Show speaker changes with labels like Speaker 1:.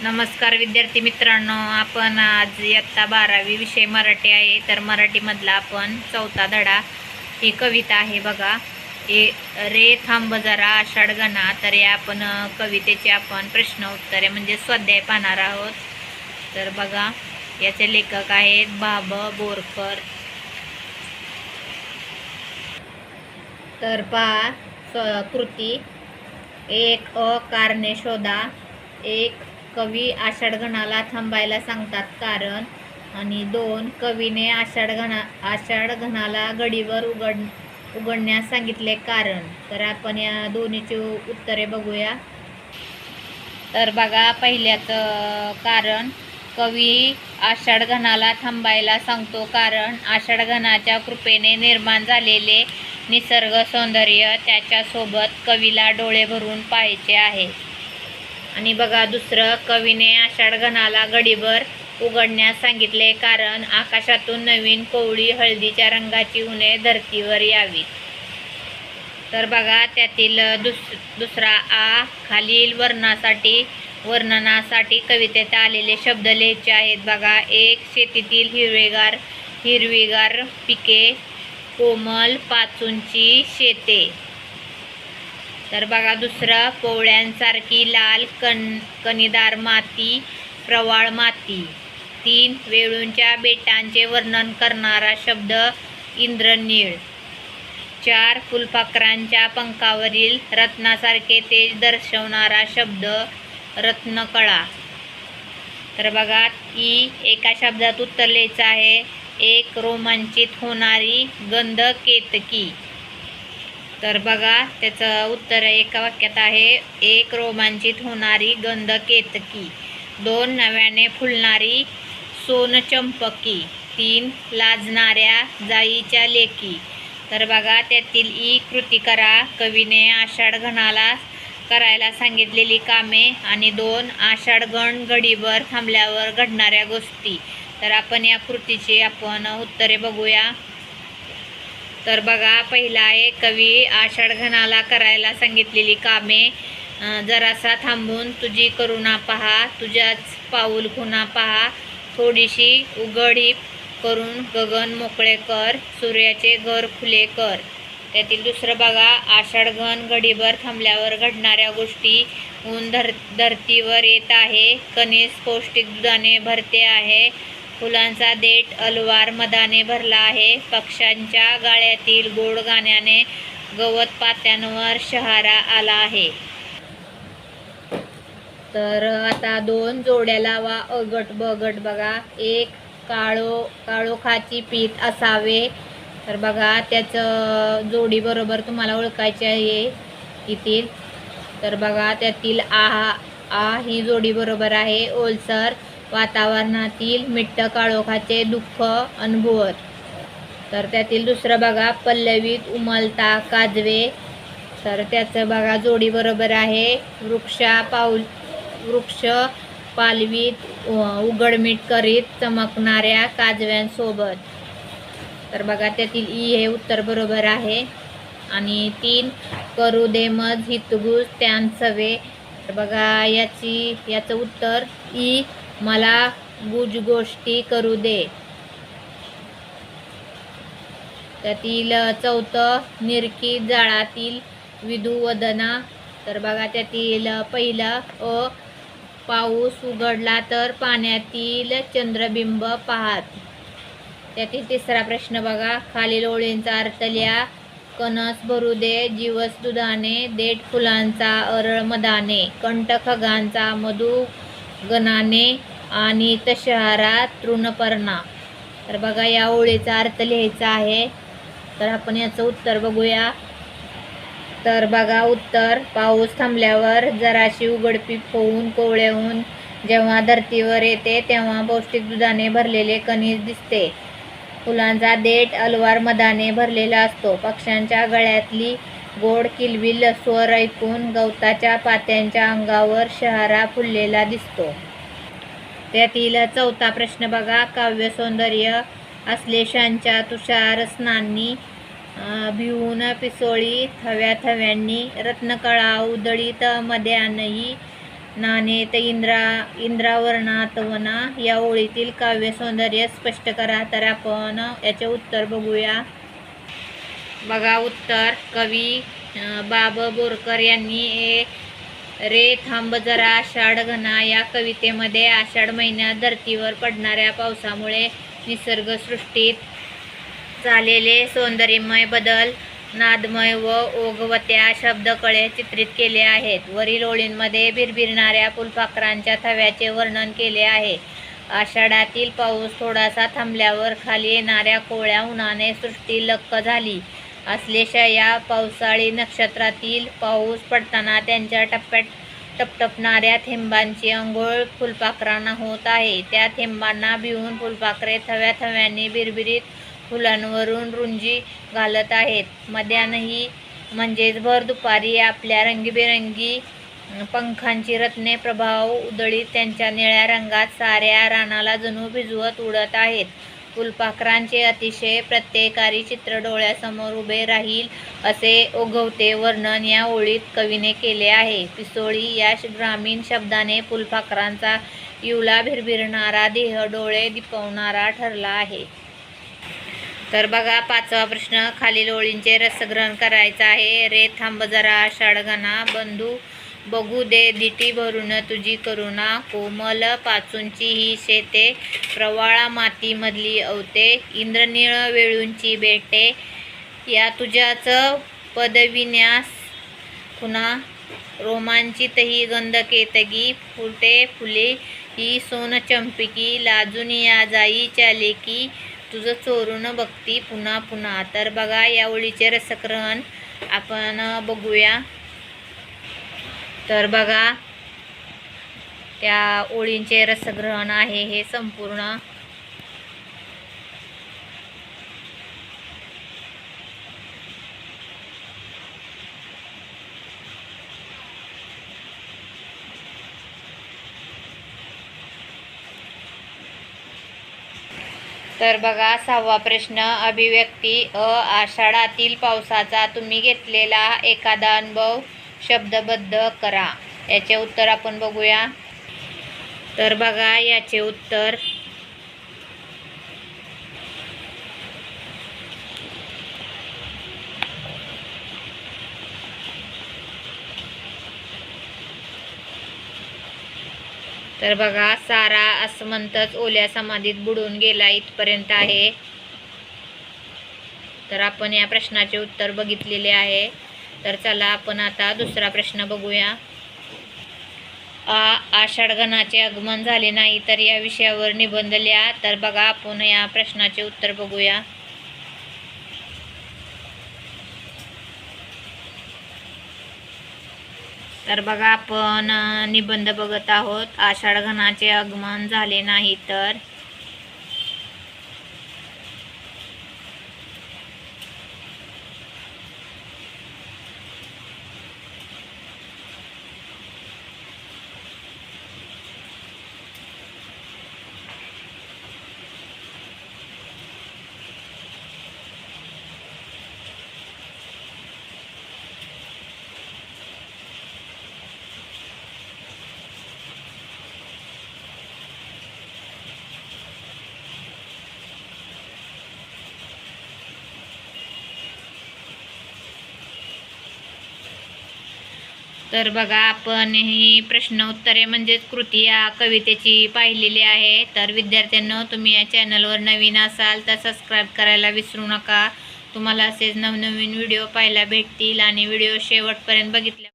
Speaker 1: नमस्कार विद्यार्थी मित्रांनो आपण आज इयत्ता बारावी विषय मराठी आहे. तर मराठीमधला आपण चौथा धडा ही कविता आहे बघा. ए रे थांब जरा आषाढ गणा तर या आपण कवितेचे आपण प्रश्न उत्तरे म्हणजे स्वाध्याय पाहणार आहोत. तर बघा याचे लेखक आहेत बाब बोरकर. तर पहा स्व- कृती. एक अ कारणे शोधा. एक कवी आषाढगणाला थांबायला सांगतात कारण आणि दोन कवीने आषाढ आषाढगणाला गडीवर उघड उघडण्यास सांगितले कारण. तर आपण या दोन्हीची उत्तरे बघूया. तर बघा पहिल्याचं कारण. कवी आषाढगणाला थांबायला सांगतो कारण आषाढगणाच्या कृपेने निर्माण झालेले निसर्ग सौंदर्य त्याच्यासोबत कवीला डोळे भरून पाहायचे आहे. आणि बघा दुसरं कवीने आषाढ गडीभर उघडण्यास सांगितले कारण आकाशातून नवीन कोवळी हळदीच्या रंगाची उन्हे धरतीवर यावी. तर बघा त्यातील दुस दुसरा आ खालील वर्णासाठी वर्णनासाठी कवितेत आलेले शब्द लिहायचे आहेत. बघा एक शेतीतील हिरवेगार हिरवीगार पिके कोमल पाचूंची शेते. तर बघा दुसरं पोवळ्यांसारखी लाल कण कणीदार माती प्रवाळ माती. तीन वेळूंच्या बेटांचे वर्णन करणारा शब्द इंद्रनीळ. चार फुलपाखरांच्या पंखावरील रत्नासारखे तेज दर्शवणारा शब्द रत्नकळा. तर बघा ई एका शब्दात उत्तर लिहायचं आहे. एक रोमांचित होणारी गंध केतकी. तर बघा त्याचं उत्तर एका वाक्यात आहे एक रोमांचित होणारी गंध केतकी दोन नव्याने फुलणारी सोनचंपकी तीन लाजणाऱ्या जाईच्या लेकी. तर बघा त्यातील ई कृती करा कवीने आषाढ घणाला करायला सांगितलेली कामे आणि दोन आषाढ गण घडीवर थांबल्यावर घडणाऱ्या गोष्टी. तर आपण या कृतीची आपण उत्तरे बघूया. तर बघा पहिला आहे कवी आषाढघनाला करायला सांगितलेली कामे. जरासा थांबून तुझी करुणा पहा तुझ्याच पाऊल खुणा पहा. थोडीशी उघडीप करून गगन मोकळे कर सूर्याचे घर खुले कर. त्यातील दुसरं बघा आषाढघन घडीभर थांबल्यावर घडणाऱ्या गोष्टी ऊन धर धरतीवर येत आहे. कणीस पौष्टिक दुधाने भरते आहे. फुलांचा देठ अलवार मदाने भरला आहे. पक्ष्यांच्या गाळ्यातील गोड गाण्याने गवत पात्यांवर शहारा आला आहे. तर आता दोन जोड्या लावा अगट बगट बघा. एक काळो काळोखाची पीठ असावे. तर बघा त्याचं जोडी बरोबर तुम्हाला ओळखायचे आहे येथील तर बघा त्यातील आ आ ही जोडी बरोबर आहे. ओलसर. वातावरणातील मिट्ट काळोखाचे दुःख अनुभवत. तर त्यातील दुसरं बघा पल्लवीत उमलता काजवे. तर त्याचं बघा जोडी बरोबर आहे. वृक्षा पाऊल वृक्ष पालवीत उघडमीट करीत चमकणाऱ्या काजव्यांसोबत. तर बघा त्यातील ई हे उत्तर बरोबर आहे. आणि तीन करू दे मज हितगुज सवे तर बघा याची याचं उत्तर ई. मला गुजगोष्टी करू दे. त्यातील चौथं निरकी जाळातील विधुवदना तर बघा त्यातील पहिलं अ पाऊस उघडला तर पाण्यातील चंद्रबिंब पाहात. त्यातील तिसरा प्रश्न बघा खालील ओळींचा अर्थ लिहा. कणस भरू दे जीवस दुधाने देठ फुलांचा अरळ मदाने कंठ खगांचा मधु गणाने आणि तशहारा तृणपर्णा. तर बघा या ओळीचा अर्थ लिहायचा आहे. तर आपण याचं उत्तर बघूया. तर बघा उत्तर पाऊस थांबल्यावर जराशी उघडपीप होऊन कोवळ्याहून जेव्हा धरतीवर येते तेव्हा पौष्टिक दुधाने भरलेले कणीस दिसते. फुलांचा देठ अलवार मधाने भरलेला असतो. पक्ष्यांच्या गळ्यातली गोड किलबिल स्वर ऐकून गवताच्या पात्यांच्या अंगावर शहारा फुललेला दिसतो. त्यातील चौथा प्रश्न बघा. काव्य सौंदर्य अश्लेषांच्या तुषार स्नांनी भिवून पिसोळी थव्या थव्यांनी रत्नकळा उदळीत मध्यानही नानेत इंद्रा इंद्रावरणात वना. या ओळीतील काव्य सौंदर्य स्पष्ट करा. तर आपण याचे उत्तर बघूया. बघा उत्तर. कवी बाब बोरकर यांनी ए रे थांब जरा आषाढ घना. या कवितेमध्ये आषाढ महिन्यात धर्तीवर पडणाऱ्या पावसामुळे निसर्गसृष्टीत झालेले सौंदर्यमय बदल नादमय व ओघवत्या शब्दकळे चित्रित केले आहेत. वरील ओळींमध्ये भिरभिरणाऱ्या फुलपाखरांच्या थव्याचे वर्णन केले आहे. आषाढातील पाऊस थोडासा थांबल्यावर खाली येणाऱ्या कोवळ्या उन्हाने सृष्टी लक्क झाली. असलेशा या पावसाळी नक्षत्रातील पाऊस पडताना त्यांच्या टप्प्यात टपटपणाऱ्या थेंबांची अंघोळ फुलपाखरांना होत आहे. त्या थेंबांना भिवून फुलपाखरे थव्या थव्याने बिरबिरीत फुलांवरून रुंजी घालत आहेत. मध्यानही म्हणजेच भर दुपारी आपल्या रंगीबेरंगी पंखांची रत्ने प्रभाव उधळीत त्यांच्या निळ्या रंगात साऱ्या रानाला जणू भिजवत उडत आहेत. फुलपाखरांचे अतिशय प्रत्ययकारी चित्र डोळ्यासमोर उभे राहील असे ओघवते वर्णन या ओळीत कवीने केले आहे. पिसोळी या श- ग्रामीण शब्दाने फुलपाखरांचा युला भिरभिरणारा देह डोळे दिपवणारा ठरला आहे. तर बघा पाचवा प्रश्न. खालील ओळींचे रसग्रहण करायचं आहे. रे थांब जरा षडगणा बंधू बघू दे दिटी भरून तुझी करुणा कोमल पाचूंची ही शेते. प्रवाळा मातीमधली अवते इंद्रनीळ वेळूंची बेटे. या तुझ्याच पदविन्यास पुन्हा रोमांचितही गंध केतगी फुटे फुले ही सोन चंपिकी लाजून या जाई चालेकी तुझं चोरून बघती पुन्हा पुन्हा. तर बघा या ओळीचे रसग्रहण आपण बघूया. तर बघा त्या ओळींचे रसग्रहण आहे हे संपूर्ण. तर बघा सहावा प्रश्न अभिव्यक्ती अ आषाढातील पावसाचा तुम्ही घेतलेला एखादा अनुभव? शब्दबद्ध करा. याचे उत्तर आपण बघूया. तर बघा याचे उत्तर. तर बघा सारा असमंतच ओल्या समाधीत बुडून गेला इथपर्यंत आहे. तर आपण या प्रश्नाचे उत्तर बघितलेले आहे. तर चला आपण आता दुसरा प्रश्न बघूया. आ आषाढगणाचे आगमन झाले नाही तर या विषयावर निबंध लिहा. तर बघा आपण या प्रश्नाचे उत्तर बघूया. तर बघा आपण निबंध बघत आहोत. आषाढ आगमन झाले नाही तर तर बघा आपण ही प्रश्न उत्तरे म्हणजेच कृती या कवितेची पाहिलेली आहे. तर विद्यार्थ्यांनो तुम्ही या चॅनलवर नवीन असाल तर सबस्क्राईब करायला विसरू नका. तुम्हाला असेच नवनवीन व्हिडिओ पाहायला भेटतील आणि व्हिडिओ शेवटपर्यंत बघितले